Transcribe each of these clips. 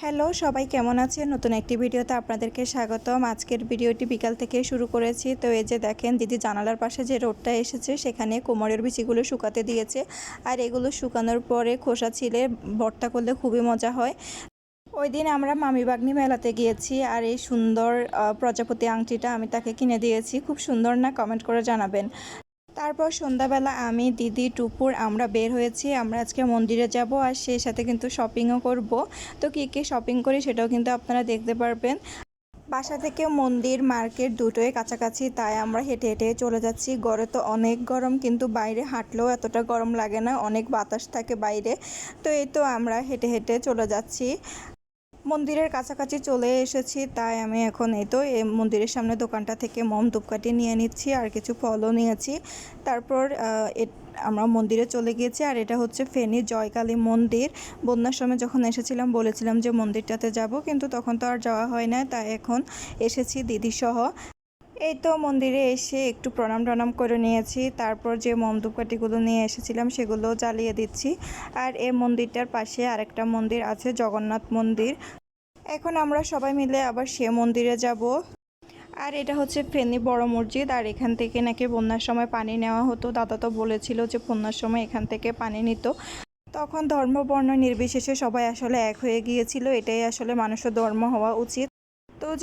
Hello, সবাই কেমন আছেন? নতুন একটি ভিডিওতে আপনাদেরকে স্বাগতম। আজকের ভিডিওটি বিকাল থেকে শুরু করেছি। তো এই যে দেখেন, দিদি জানালার পাশে যে রোডটা এসেছে, সেখানে কোমরের বিচিগুলো শুকাতে দিয়েছে। আর এগুলো শুকানোর পরে খোসা ছিলে, ভর্তা করলে খুবই মজা হয়। ওই দিন আমরা মামি বাগনি মেলাতে গিয়েছি আর এই সুন্দর প্রজাপতি আংটিটা আমি তাকে কিনে দিয়েছি। খুব সুন্দর না? কমেন্ট করে জানাবেন। তারপর সন্ধ্যাবেলা আমি, দিদি, টুপুর আমরা বের হয়েছি। আমরা আজকে মন্দিরে যাব আর সেই সাথে কিন্তু শপিংও করব। তো কী কী শপিং করি সেটাও কিন্তু আপনারা দেখতে পারবেন। বাসা থেকে মন্দির, মার্কেট দুটোই কাছাকাছি, তাই আমরা হেঁটে হেঁটে চলে যাচ্ছি। ঘরে তো অনেক গরম, কিন্তু বাইরে হাঁটলেও এতটা গরম লাগে না। অনেক বাতাস থাকে বাইরে। তো এই তো আমরা হেঁটে হেঁটে চলে যাচ্ছি। মন্দিরের কাছাকাছি চলে এসেছি, তাই আমি এখন এই তো এই মন্দিরের সামনে দোকানটা থেকে মম ধূপকাঠি নিয়ে নিচ্ছি আর কিছু ফলও নিয়েছি। তারপর আমরা মন্দিরে চলে গিয়েছি আর এটা হচ্ছে ফেনী জয়কালী মন্দির। বন্যার সময় যখন এসেছিলাম বলেছিলাম যে মন্দিরটাতে যাব, কিন্তু তখন তো আর যাওয়া হয় না তাই এখন এসেছি দিদি সহ এই তো মন্দিরে এসে একটু প্রণাম টনাম করে নিয়েছি। তারপর যে মম নিয়ে এসেছিলাম সেগুলো জ্বালিয়ে দিচ্ছি। আর এই মন্দিরটার পাশে আরেকটা মন্দির আছে, জগন্নাথ মন্দির। এখন আমরা সবাই মিলে আবার সে মন্দিরে যাব। আর এটা হচ্ছে ফেনী বড় মসজিদ, আর এখান থেকে নাকি বন্যার সময় পানি নেওয়া হতো। দাদা তো বলেছিল যে বন্যার সময় এখান থেকে পানি নিত। তখন ধর্ম, বর্ণ নির্বিশেষে সবাই আসলে এক হয়ে গিয়েছিল। এটাই আসলে মানুষের ধর্ম হওয়া উচিত।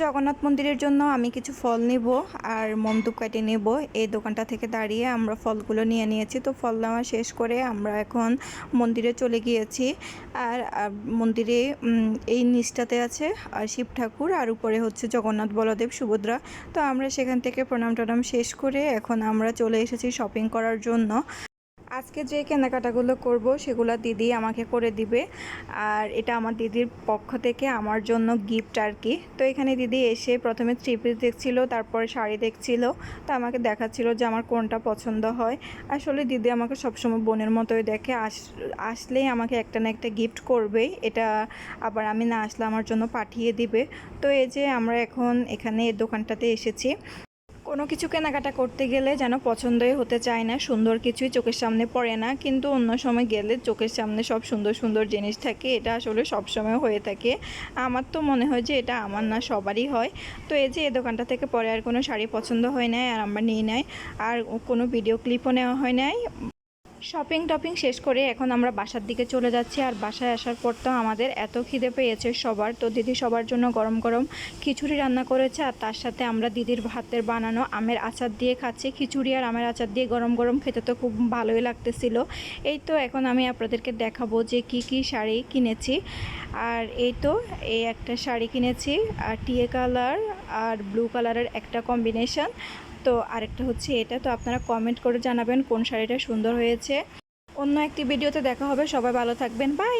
জগন্নাথ মন্দিরের জন্য আমি কিছু ফল নিব আর মমদুপ কাটি নেব। এই দোকানটা থেকে দাঁড়িয়ে আমরা ফলগুলো নিয়ে নিয়েছি। তো ফল নেওয়া শেষ করে আমরা এখন মন্দিরে চলে গিয়েছি। আর মন্দিরে এই নিচটাতে আছে আর শিব ঠাকুর আর উপরে হচ্ছে জগন্নাথ বলদেব, সুভদ্রা। তো আমরা সেখান থেকে প্রণাম টনাম শেষ করে এখন আমরা চলে এসেছি শপিং করার জন্য। আজকে যে কেনাকাটাগুলো করব সেগুলো দিদি আমাকে করে দিবে। আর এটা আমার দিদির পক্ষ থেকে আমার জন্য গিফট আর কি। তো এখানে দিদি এসে প্রথমে থ্রি পিস দেখছিল, তারপরে শাড়ি দেখছিল, তো আমাকে দেখাচ্ছিল যে আমার কোনটা পছন্দ হয়। আসলে দিদি আমাকে সবসময় বোনের মতোই দেখে। আস, আসলেই আমাকে একটা না একটা গিফট করবে এটা আবার আমি না আসলে আমার জন্য পাঠিয়ে দিবে। তো এই যে আমরা এখন এখানে দোকানটাতে এসেছি। কোনো কিছু কেনাকাটা করতে গেলে যেন পছন্দই হতে চায় না, সুন্দর কিছুই চোখের সামনে পড়ে না। কিন্তু অন্য সময় গেলে চোখের সামনে সব সুন্দর সুন্দর জিনিস থাকে, এটা আসলে সব সময় হয়ে থাকে। আমার তো মনে হয় যে এটা আমার না, সবারই হয়। তো এই যে এ দোকানটা থেকে পরে আর কোনো শাড়ি পছন্দ হয় নাই আর আমরা নিয়ে নেয় আর কোনো ভিডিও ক্লিপও নেওয়া হয় নাই। শপিং টপিং শেষ করে এখন আমরা বাসার দিকে চলে যাচ্ছি। আর বাসায় আসার পর তো আমাদের এত খিদে পেয়েছে সবার। তো দিদি সবার জন্য গরম গরম খিচুড়ি রান্না করেছে। আর তার সাথে আমরা দিদির ভাতের বানানো আমের আচার দিয়ে খাচ্ছি। খিচুড়ি আর আমের আচার দিয়ে গরম গরম খেতে তো খুব ভালোই লাগতেছিল। এই তো এখন আমি আপনাদেরকে দেখাবো যে কি কি শাড়ি কিনেছি। আর এই তো এই একটা শাড়ি কিনেছি। আর টিয়ে কালার আর ব্লু কালারের একটা কম্বিনেশন। তো আরেকটা হচ্ছে এটা, তো আপনারা কমেন্ট করে জানাবেন কোন শাড়িটা সুন্দর হয়েছে। অন্য একটি ভিডিওতে দেখা হবে, সবাই ভালো থাকবেন বাই